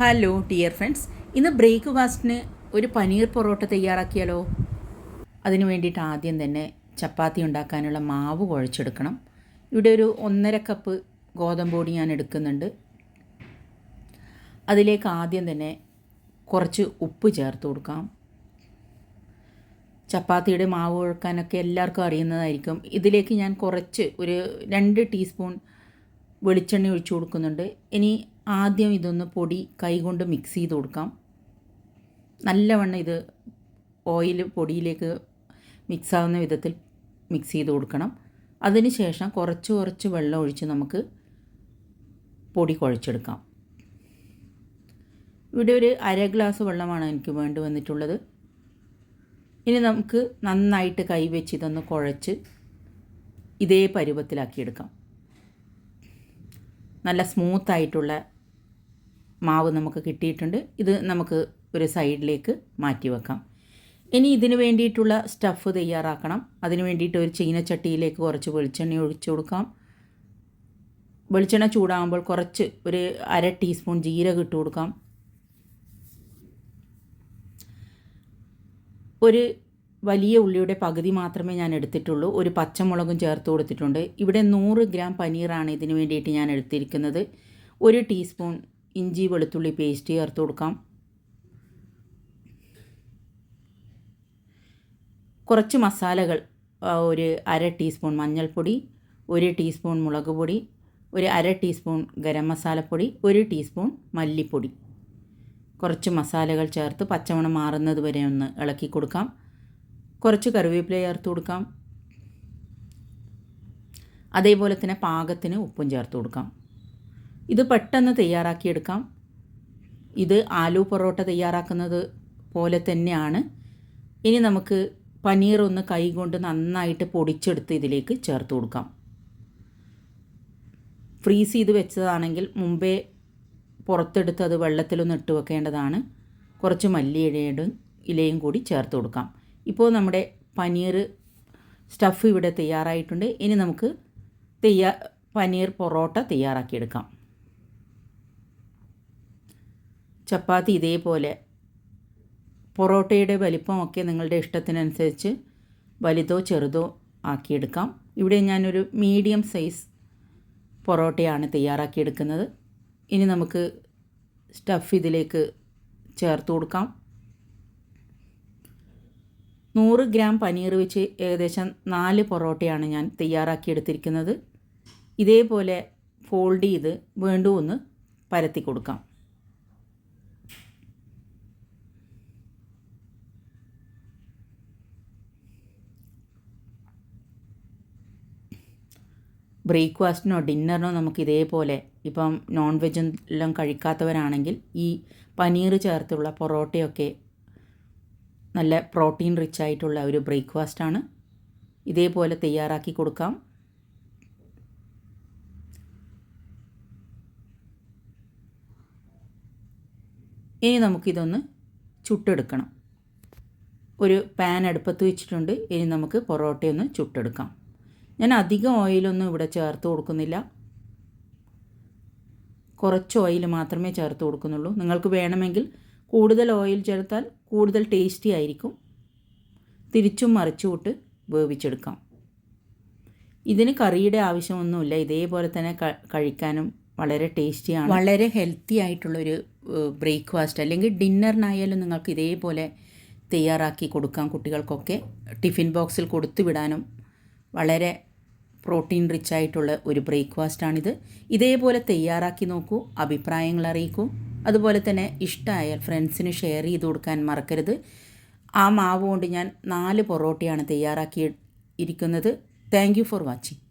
Hello dear friends ഇന്ന് ബ്രേക്ക്ഫാസ്റ്റിന് ഒരു പനീർ പൊറോട്ട തയ്യാറാക്കിയാലോ? അതിന് വേണ്ടിയിട്ട് ആദ്യം തന്നെ ചപ്പാത്തി ഉണ്ടാക്കാനുള്ള മാവ് കുഴച്ചെടുക്കണം. ഇവിടെ ഒരു ഒന്നര കപ്പ് ഗോതമ്പ് പൊടി ഞാൻ എടുക്കുന്നുണ്ട്. അതിലേക്ക് ആദ്യം തന്നെ കുറച്ച് ഉപ്പ് ചേർത്ത് കൊടുക്കാം. ചപ്പാത്തിയുടെ മാവ് കുഴക്കാനൊക്കെ എല്ലാവർക്കും അറിയുന്നതായിരിക്കും. ഇതിലേക്ക് ഞാൻ കുറച്ച് ഒരു രണ്ട് ടീസ്പൂൺ വെളിച്ചെണ്ണ ഒഴിച്ചു കൊടുക്കുന്നുണ്ട്. ഇനി ആദ്യം ഇതൊന്ന് പൊടി കൈകൊണ്ട് മിക്സ് ചെയ്ത് കൊടുക്കാം. നല്ലവണ്ണം ഇത് ഓയിൽ പൊടിയിലേക്ക് മിക്സ് ആവുന്ന വിധത്തിൽ മിക്സ് ചെയ്ത് കൊടുക്കണം. അതിനുശേഷം കുറച്ച് കുറച്ച് വെള്ളം ഒഴിച്ച് നമുക്ക് പൊടി കുഴച്ചെടുക്കാം. ഇവിടെ ഒരു അര ഗ്ലാസ് വെള്ളമാണ് എനിക്ക് വേണ്ടി വന്നിട്ടുള്ളത്. ഇനി നമുക്ക് നന്നായിട്ട് കൈവച്ച് ഇതൊന്ന് കുഴച്ച് ഇതേ പരുവത്തിലാക്കിയെടുക്കാം നല്ല സ്മൂത്ത് ആയിട്ടുള്ള മാവ് നമുക്ക് കിട്ടിയിട്ടുണ്ട്. ഇത് നമുക്ക് ഒരു സൈഡിലേക്ക് മാറ്റി വെക്കാം. ഇനി ഇതിന് വേണ്ടിയിട്ടുള്ള സ്റ്റഫ് തയ്യാറാക്കണം. അതിന് വേണ്ടിയിട്ട് ഒരു ചീനച്ചട്ടിയിലേക്ക് കുറച്ച് വെളിച്ചെണ്ണ ഒഴിച്ചു കൊടുക്കാം. വെളിച്ചെണ്ണ ചൂടാകുമ്പോൾ കുറച്ച് ഒരു അര ടീസ്പൂൺ ജീരകം ഇട്ട് കൊടുക്കാം. ഒരു വലിയ ഉള്ളിയുടെ പകുതി മാത്രമേ ഞാൻ എടുത്തിട്ടുള്ളൂ. ഒരു പച്ചമുളകും ചേർത്ത് കൊടുത്തിട്ടുണ്ട്. ഇവിടെ നൂറ് ഗ്രാം പനീറാണ് ഇതിന് വേണ്ടിയിട്ട് ഞാൻ എടുത്തിരിക്കുന്നത്. ഒരു ടീസ്പൂൺ ഇഞ്ചി വെളുത്തുള്ളി പേസ്റ്റ് ചേർത്ത് കൊടുക്കാം. കുറച്ച് മസാലകൾ ഒരു അര ടീസ്പൂൺ മഞ്ഞൾപ്പൊടി ഒരു ടീസ്പൂൺ മുളക് പൊടി ഒരു അര ടീസ്പൂൺ ഗരം മസാലപ്പൊടി ഒരു ടീസ്പൂൺ മല്ലിപ്പൊടി. കുറച്ച് മസാലകൾ ചേർത്ത് പച്ചമണം മാറുന്നത് വരെ ഒന്ന് ഇളക്കി കൊടുക്കാം. കുറച്ച് കറിവേപ്പില ചേർത്ത് കൊടുക്കാം. അതേപോലെ തന്നെ പാകത്തിന് ഉപ്പും ചേർത്ത് കൊടുക്കാം. ഇത് പെട്ടെന്ന് തയ്യാറാക്കിയെടുക്കാം. ഇത് ആലു പൊറോട്ട തയ്യാറാക്കുന്നത് പോലെ തന്നെയാണ്. ഇനി നമുക്ക് പനീർ ഒന്ന് കൈകൊണ്ട് നന്നായിട്ട് പൊടിച്ചെടുത്ത് ഇതിലേക്ക് ചേർത്ത് കൊടുക്കാം. ഫ്രീസ് ചെയ്ത് വെച്ചതാണെങ്കിൽ മുമ്പേ പുറത്തെടുത്ത് അത് വെള്ളത്തിലൊന്ന് ഇട്ട് വെക്കേണ്ടതാണ്. കുറച്ച് മല്ലിയിലയുടെ ഇലയും കൂടി ചേർത്ത് കൊടുക്കാം. ഇപ്പോൾ നമ്മുടെ പനീർ സ്റ്റഫ് ഇവിടെ തയ്യാറായിട്ടുണ്ട്. ഇനി നമുക്ക് തയ്യാ പനീർ പൊറോട്ട തയ്യാറാക്കിയെടുക്കാം. ചപ്പാത്തി ഇതേപോലെ. പൊറോട്ടയുടെ വലിപ്പമൊക്കെ നിങ്ങളുടെ ഇഷ്ടത്തിനനുസരിച്ച് വലുതോ ചെറുതോ ആക്കിയെടുക്കാം. ഇവിടെ ഞാനൊരു മീഡിയം സൈസ് പൊറോട്ടയാണ് തയ്യാറാക്കിയെടുക്കുന്നത്. ഇനി നമുക്ക് സ്റ്റഫ് ഇതിലേക്ക് ചേർത്ത് കൊടുക്കാം. നൂറ് ഗ്രാം പനീർ വെച്ച് ഏകദേശം നാല് പൊറോട്ടയാണ് ഞാൻ തയ്യാറാക്കിയെടുത്തിരിക്കുന്നത്. ഇതേപോലെ ഫോൾഡ് ചെയ്ത് വീണ്ടും ഒന്ന് പരത്തി കൊടുക്കാം. ബ്രേക്ക്ഫാസ്റ്റിനോ ഡിന്നറിനോ നമുക്ക് ഇതേപോലെ ഇപ്പം നോൺ വെജും എല്ലാം കഴിക്കാത്തവരാണെങ്കിൽ ഈ പനീർ ചേർത്തുള്ള പൊറോട്ടയൊക്കെ നല്ല പ്രോട്ടീൻ റിച്ച് ആയിട്ടുള്ള ഒരു ബ്രേക്ക്ഫാസ്റ്റാണ് ഇതേപോലെ തയ്യാറാക്കി കൊടുക്കാം. ഇനി നമുക്കിതൊന്ന് ചുട്ടെടുക്കണം. ഒരു പാൻ അടുപ്പത്ത് വെച്ചിട്ടുണ്ട്. ഇനി നമുക്ക് പൊറോട്ടയൊന്ന് ചുട്ടെടുക്കാം. ഞാൻ അധികം ഓയിലൊന്നും ഇവിടെ ചേർത്ത് കൊടുക്കുന്നില്ല. കുറച്ച് ഓയിൽ മാത്രമേ ചേർത്ത് കൊടുക്കുന്നുള്ളൂ. നിങ്ങൾക്ക് വേണമെങ്കിൽ കൂടുതൽ ഓയിൽ ചേർത്താൽ കൂടുതൽ ടേസ്റ്റി ആയിരിക്കും. തിരിച്ചും മറിച്ചുവിട്ട് വേവിച്ചെടുക്കാം. ഇതിന് കറിയുടെ ആവശ്യമൊന്നുമില്ല. ഇതേപോലെ തന്നെ കഴിക്കാനും വളരെ ടേസ്റ്റിയാണ് വളരെ ഹെൽത്തി ആയിട്ടുള്ളൊരു ബ്രേക്ക്ഫാസ്റ്റ് അല്ലെങ്കിൽ ഡിന്നറിനായാലും നിങ്ങൾക്ക് ഇതേപോലെ തയ്യാറാക്കി കൊടുക്കാം കുട്ടികൾക്കൊക്കെ. ടിഫിൻ ബോക്സിൽ കൊടുത്തു വിടാനും വളരെ പ്രോട്ടീൻ റിച്ച് ആയിട്ടുള്ള ഒരു ബ്രേക്ക്ഫാസ്റ്റാണിത് ഇതേപോലെ തയ്യാറാക്കി നോക്കൂ അഭിപ്രായങ്ങൾ അറിയിക്കൂ. അതുപോലെ തന്നെ ഇഷ്ടമായാൽ ഫ്രണ്ട്സിന് ഷെയർ ചെയ്ത് കൊടുക്കാൻ മറക്കരുത്. ആ മാവ് കൊണ്ട് ഞാൻ നാല് പൊറോട്ടയാണ് തയ്യാറാക്കി ഇരിക്കുന്നത് താങ്ക് ഫോർ വാച്ചിങ്